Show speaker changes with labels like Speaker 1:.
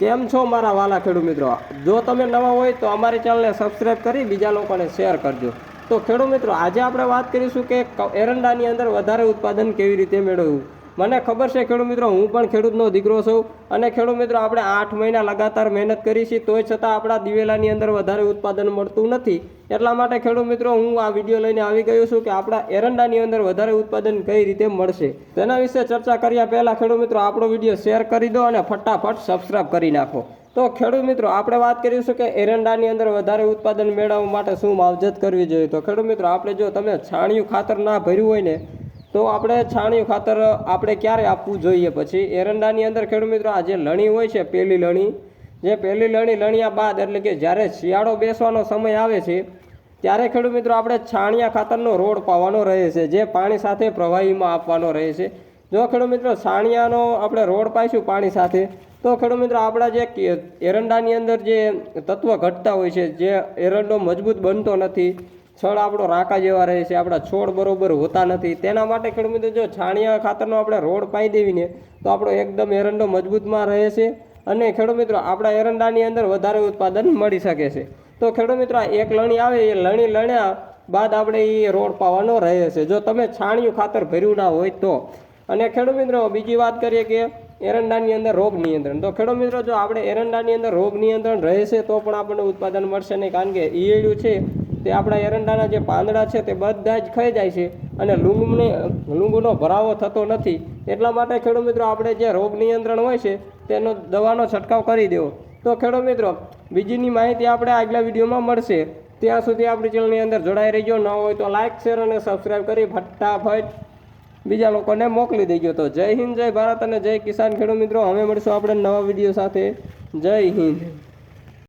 Speaker 1: કેમ છો મારા વાલા ખેડૂત મિત્રો? જો તમે નવા હોય તો અમારી ચેનલને સબસ્ક્રાઇબ કરી બીજા લોકોને શેર કરજો. તો ખેડૂત મિત્રો, આજે આપણે વાત કરીશું કે એરંડાની અંદર વધારે ઉત્પાદન કેવી રીતે મેળવવું? મને ખબર છે ખેડૂત મિત્રો, હું પણ ખેડૂતનો દીકરો છું અને ખેડૂત મિત્રો, આપણે આઠ મહિના લગાતાર મહેનત કરી છે, તોય છતાં આપણા દિવેલાની અંદર વધારે ઉત્પાદન મળતું નથી. એટલા માટે ખેડૂત મિત્રો, હું આ વીડિયો લઈને આવી ગયો છું કે આપણા એરંડાની અંદર વધારે ઉત્પાદન કઈ રીતે મળશે. તેના વિશે ચર્ચા કર્યા પહેલાં ખેડૂત મિત્રો, આપણો વીડિયો શેર કરી દો અને ફટાફટ સબસ્ક્રાઇબ કરી નાખો. તો ખેડૂત મિત્રો, આપણે વાત કરીશું કે એરંડાની અંદર વધારે ઉત્પાદન મેળવવા માટે શું માવજત કરવી જોઈએ? તો ખેડૂત મિત્રો, આપણે જો તમે છાણિયું ખાતર ના ભર્યું હોય ને તો આપણે છાણિયું ખાતર આપણે ક્યારે આપવું જોઈએ? પછી એરંડાની અંદર ખેડૂત મિત્રો, આ જે લણી હોય છે, પહેલી લણી, જે પહેલી લણી લણ્યા બાદ એટલે કે જ્યારે શિયાળો બેસવાનો સમય આવે છે, ત્યારે ખેડૂત મિત્રો, આપણે છાણિયા ખાતરનો રોડ પાવાનો રહે છે, જે પાણી સાથે પ્રવાહીમાં આપવાનો રહે છે. જો ખેડૂત મિત્રો, છાણિયાનો આપણે રોડ પાઈશું પાણી સાથે, તો ખેડૂત મિત્રો, આપણા જે એરંડાની અંદર જે તત્વ ઘટતા હોય છે, જે એરંડો મજબૂત બનતો નથી છળ આપણો રાકા જેવા રહે છે, આપણા છોડ બરોબર હોતા નથી. તેના માટે ખેડૂત મિત્રો, જો છાણિયા ખાતરનો આપણે રોડ પાઈ દેવીને તો આપણો એકદમ એરંડો મજબૂતમાં રહે છે અને ખેડૂત મિત્રો, આપણા એરંડાની અંદર વધારે ઉત્પાદન મળી શકે છે. તો ખેડૂત મિત્રો એક લણી આવે, એ લણી લણ્યા બાદ આપણે એ રોડ પાવાનો રહે છે. જો તમે છાણિયું ખાતર ભર્યું ના હોય તો. અને ખેડૂત મિત્રો, બીજી વાત કરીએ કે એરંડાની અંદર રોગ નિયંત્રણ. તો ખેડૂત મિત્રો, જો આપણે એરંડાની અંદર રોગ નિયંત્રણ રહેશે તો પણ આપણને ઉત્પાદન મળશે નહીં. કારણ કે ઈયળ્યું છે તે આપણા એરંડાના જે પાંદડા છે તે બધા જ ખાઈ જાય છે અને લૂંગને, લૂંગનો ભરાવો થતો નથી. એટલા માટે ખેડૂત મિત્રો આપણે જે રોગ નિયંત્રણ હોય છે તેનો, દવાનો છંટકાવ કરી દેવો. તો ખેડૂત મિત્રો, બીજીની માહિતી આપણે આગલા વિડીયોમાં મળશે. ત્યાં સુધી આપણી ચેનલની અંદર જોડાઈ રહેજો. ન હોય તો લાઇક શેર અને સબસ્ક્રાઈબ કરી ફટાફટ બીજા લોકોને મોકલી દેજો. તો જય હિન્દ, જય ભારત અને જય કિસાન. ખેડૂત મિત્રો, હવે મળીશું આપણે નવા વીડિયો સાથે. જય હિન્દ.